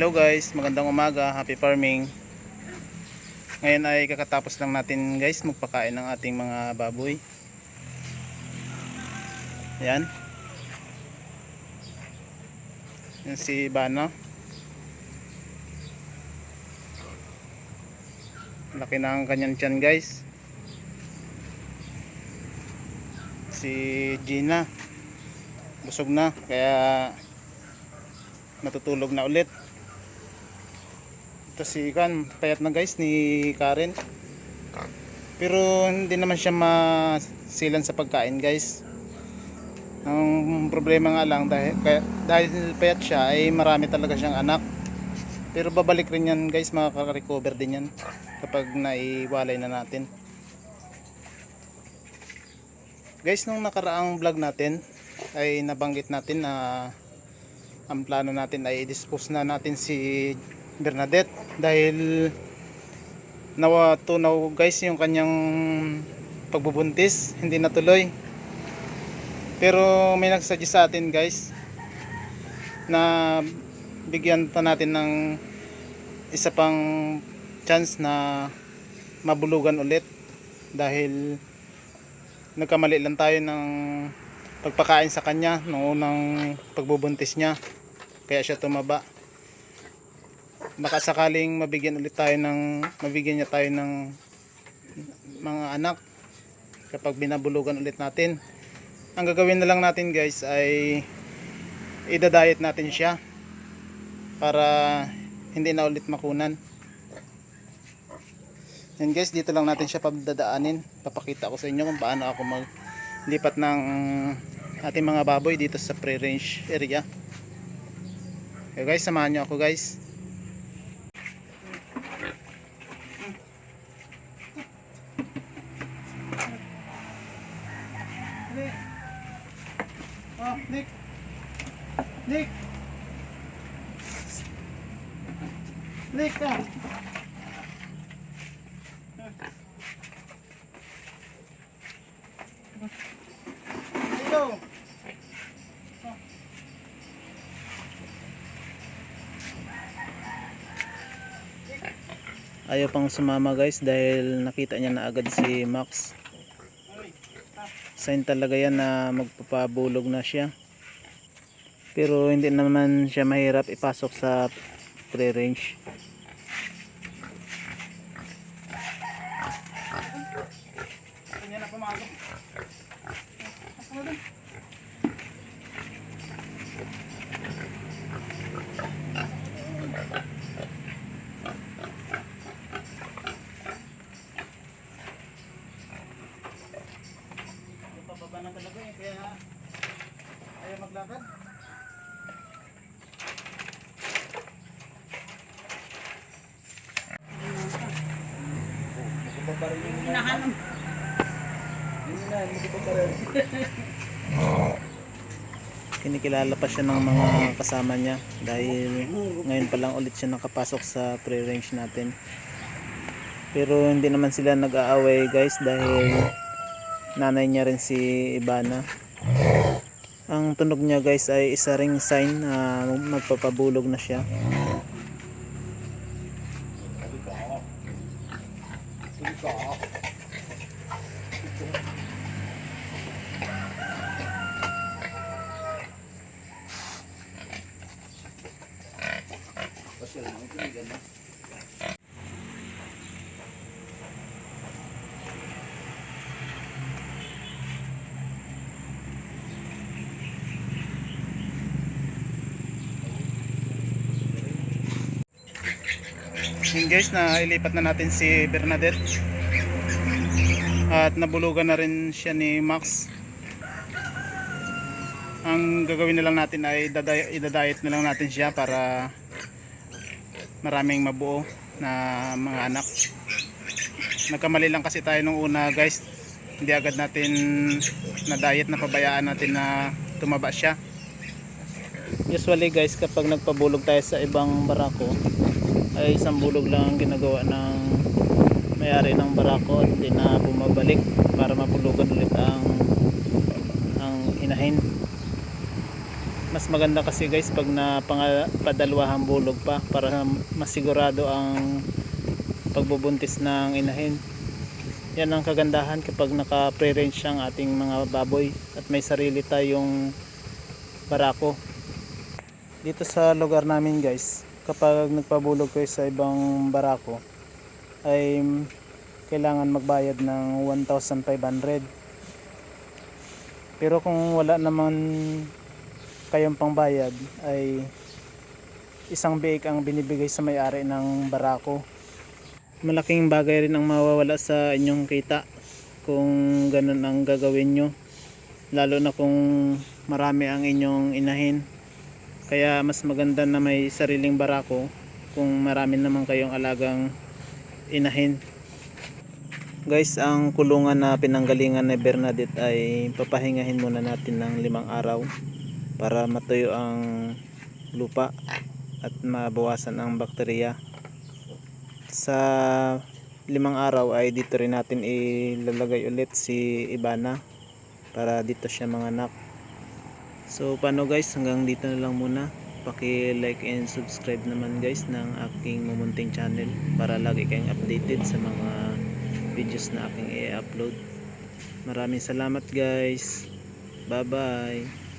Hello guys, magandang umaga, happy farming. Ngayon ay kakatapos lang natin guys magpakain ng ating mga baboy. Yan. Yan si Bano. Laki na ang kanyang tiyan guys. Si Gina. Busog na kaya natutulog na ulit. Ito si Kan, payat na guys ni Karen. Pero hindi naman siya masilan sa pagkain guys. Ang problema nga lang dahil, dahil payat siya ay marami talaga siyang anak. Pero babalik rin yan guys, makaka-recover din yan kapag naiwalay na natin. Guys, nung nakaraang vlog natin ay nabanggit natin na ang plano natin ay i-dispose na natin si Bernadette dahil nawatunaw guys yung kanyang pagbubuntis hindi natuloy. Pero may nagsuggest sa atin guys na bigyan pa natin ng isa pang chance na mabulugan ulit dahil nagkamali lang tayo ng pagpakain sa kanya noong unang pagbubuntis niya. Kaya siya tumaba baka sakaling mabigyan ulit tayo ng mabigyan niya tayo ng mga anak kapag binabulugan ulit natin. Ang gagawin na lang natin guys ay idadayet natin siya para hindi na ulit makunan. Yan guys dito lang natin siya pagdadaanin. Papakita ko sa inyo kung paano ako maglipat ng ating mga baboy dito sa pre-range area. Okay guys samahan nyo ako guys Nick. Nick. Nick ka. Hello. Ayaw pang sumama guys dahil nakita niya na agad si Max sign talaga yan na magpapabulog na siya. Pero hindi naman siya mahirap ipasok sa pre-range na eh kaya ayaw maglakad Hinahanap. kinikilala pa siya ng mga kasama niya dahil ngayon pa lang ulit siya nakapasok sa pre-range natin pero hindi naman sila nag-aaway guys dahil nanay niya rin si Ibana ang tunog niya guys ay isa ring sign na magpapabulog na siya Yun guys, na ilipat na natin si Bernadette. At nabulugan na rin siya ni Max. Ang gagawin na lang natin ay idadayet na lang natin siya para maraming mabuo na mga anak. Nagkamali lang kasi tayo nung una guys. Hindi agad natin na diet na pabayaan natin na tumaba siya. Usually guys kapag nagpabulog tayo sa ibang barako ay isang bulog lang ang ginagawa ng may-ari ng barako at na bumabalik para mapulugan ulit ang ang inahin. Mas maganda kasi guys pag na padalawahang bulog pa para masigurado ang pagbubuntis ng inahin. Yan ang kagandahan kapag naka pre-range ang ating mga baboy at may sarili tayong barako. Dito sa lugar namin guys kapag nagpabulog kayo sa ibang barako ay kailangan magbayad ng 1,500 pero kung wala naman kayong pangbayad ay isang biik ang binibigay sa may-ari ng barako. Malaking bagay rin ang mawawala sa inyong kita kung ganun ang gagawin nyo lalo na kung marami ang inyong inahin kaya mas maganda na may sariling barako kung marami naman kayong alagang inahin. Guys ang kulungan na pinanggalingan ni Bernadette ay papahingahin muna natin ng limang araw para matuyo ang lupa at mabawasan ang bakterya sa limang araw ay dito rin natin ilalagay ulit si Ibana para dito siya manganak so paano guys? Hanggang dito na lang muna. Paki like and subscribe naman guys ng aking mumunting channel para lagi kayong updated sa mga videos na aking i-upload. Maraming salamat guys. Bye bye